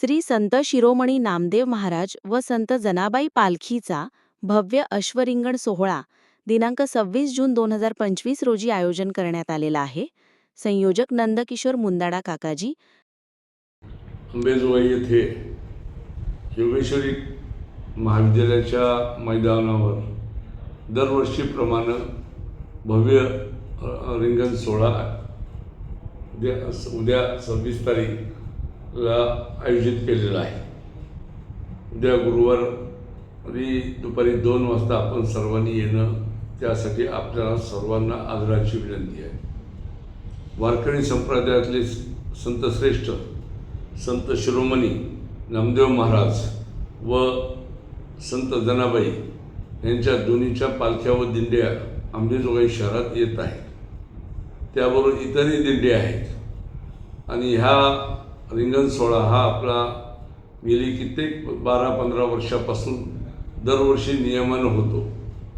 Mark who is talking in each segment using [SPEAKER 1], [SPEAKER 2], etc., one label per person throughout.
[SPEAKER 1] श्री संत शिरोमणी नामदेव महाराज व संत जनाबाई पालखीचा भव्य अश्वरिंगण सोहळा दिनांक सव्वीस जून दोन हजार पंचवीस रोजी आयोजन करण्यात आलेला आहे. संयोजक नंदकिशोर मुंदाडा काकाजी.
[SPEAKER 2] अंबेजोगाई येथे योगेश्वरी महाविद्यालयाच्या मैदानावर दरवर्षीप्रमाणे भव्य रिंगण सोहळा उद्या उद्या सव्वीस ला आयोजित केलेलं आहे. उद्या गुरुवारी दुपारी दोन वाजता आपण सर्वांनी येणं त्यासाठी आपल्याला सर्वांना आदराची विनंती आहे. वारकरी संप्रदायातले संत श्रेष्ठ संत शिरोमणी नामदेव महाराज व संत जनाबाई यांच्या दोन्हीच्या पालख्या व दिंड्या अंबेजोगाई शहरात येत आहेत त्याबरोबर इतरही दिंडे आहेत. आणि ह्या रिंगण सोहळा हा आपला गेली कित्येक बारा पंधरा वर्षापासून दरवर्षी नियमानं होतो.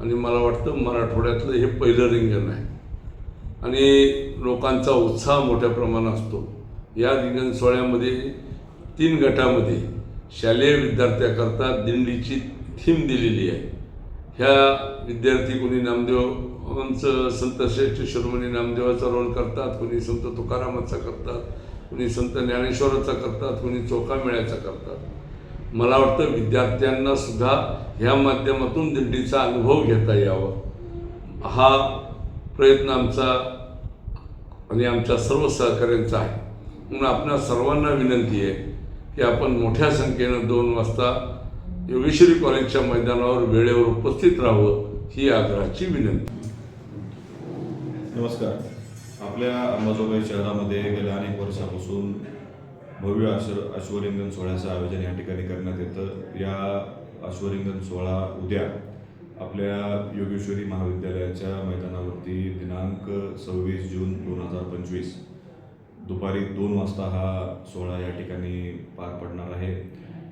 [SPEAKER 2] आणि मला वाटतं मराठवाड्यातलं हे पहिलं रिंगण आहे. आणि लोकांचा उत्साह मोठ्या प्रमाणात असतो. या रिंगण सोहळ्यामध्ये तीन गटामध्ये शालेय विद्यार्थ्याकरता दिंडीची थीम दिलेली आहे. ह्या विद्यार्थी कोणी नामदेवांचं संत श्रेष्ठ शिरोमणी नामदेवाचा रोल करतात कोणी संत तुकारामाचा करतात कुणी संत ज्ञानेश्वराचा करतात कुणी चोखामेळ्याचा करतात. मला वाटतं विद्यार्थ्यांना सुद्धा ह्या माध्यमातून दिंडीचा अनुभव घेता यावा. हा प्रयत्न आमचा आणि आमच्या सर्व सहकाऱ्यांचा आहे. म्हणून आपणा सर्वांना विनंती आहे की आपण मोठ्या संख्येनं दोन वाजता योगेश्वरी कॉलेजच्या मैदानावर वेळेवर उपस्थित राहावं ही आग्रहाची विनंती.
[SPEAKER 3] नमस्कार. आपल्या अंबाजोगाई शहरामध्ये गेल्या अनेक वर्षापासून भव्य अश्व अश्वरिंगण सोहळ्याचं आयोजन या ठिकाणी करण्यात येतं. या अश्वरिंगण सोहळा उद्या आपल्या योगेश्वरी महाविद्यालयाच्या मैदानावरती दिनांक सव्वीस जून दोन हजार पंचवीस दुपारी दोन वाजता हा सोहळा या ठिकाणी पार पडणार आहे.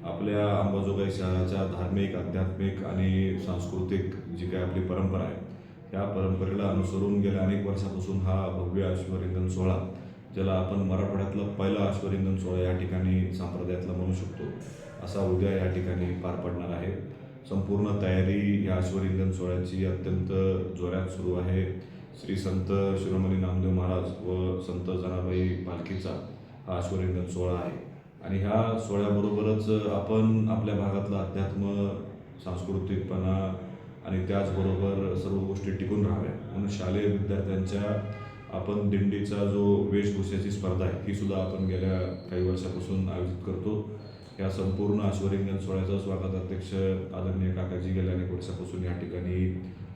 [SPEAKER 3] आपल्या अंबाजोगाई शहराच्या धार्मिक आध्यात्मिक आणि सांस्कृतिक जी काही आपली परंपरा आहे या परंपरेला अनुसरून गेल्या अनेक वर्षापासून हा भव्य अश्वरिंगण सोहळा ज्याला आपण मराठवाड्यातला पहिला अश्वरिंगण सोहळा या ठिकाणी संप्रदायातला म्हणू शकतो असा उद्या या ठिकाणी पार पडणार आहे. संपूर्ण तयारी या अश्वरिंगण सोहळ्याची अत्यंत जोरात सुरू आहे. श्री संत शिरोमणी नामदेव महाराज व संत जनाबाई पालखीचा हा अश्वरिंगण सोहळा आहे. आणि ह्या सोहळ्याबरोबरच आपण आपल्या भागातलं अध्यात्म सांस्कृतिकपणा आणि त्याचबरोबर सर्व गोष्टी टिकून राहाव्या. म्हणून शालेय विद्यार्थ्यांच्या आपण दिंडीचा जो वेशभूषेची स्पर्धा आहे ही सुद्धा आपण गेल्या काही वर्षापासून आयोजित करतो. या संपूर्ण अश्वरिंगण सोहळ्याचा स्वागत अध्यक्ष आदरणीय काकाजी गेल्या अनेक वर्षापासून या ठिकाणी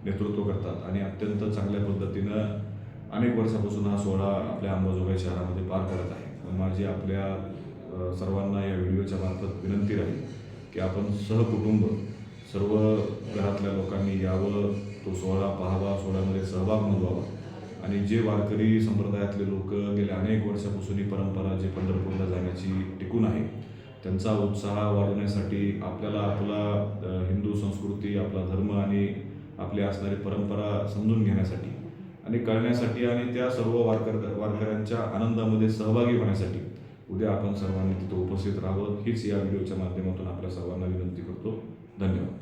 [SPEAKER 3] नेतृत्व करतात. आणि अत्यंत चांगल्या पद्धतीनं अनेक वर्षापासून हा सोहळा आपल्या अंबाजोगाई शहरामध्ये पार करत आहे. माझी आपल्या सर्वांना या व्हिडिओच्या मार्फत विनंती राहील की आपण सहकुटुंब सर्व घरातल्या लोकांनी यावं तो सोहळा पाहावा सोहळ्यामध्ये सहभाग नोंदवावा. आणि जे वारकरी संप्रदायातले लोक गेल्या अनेक वर्षापासून ही परंपरा जे पंढरपूरला जाण्याची टिकून आहे त्यांचा उत्साह वाढवण्यासाठी आपल्याला आपला हिंदू संस्कृती आपला धर्म आणि आपली असणारी परंपरा समजून घेण्यासाठी आणि कळण्यासाठी आणि त्या सर्व वारकर वारकऱ्यांच्या आनंदामध्ये सहभागी होण्यासाठी उद्या आपण सर्वांनी तिथं उपस्थित राहावं हीच या व्हिडिओच्या माध्यमातून आपल्या सर्वांना विनंती करतो. дольот.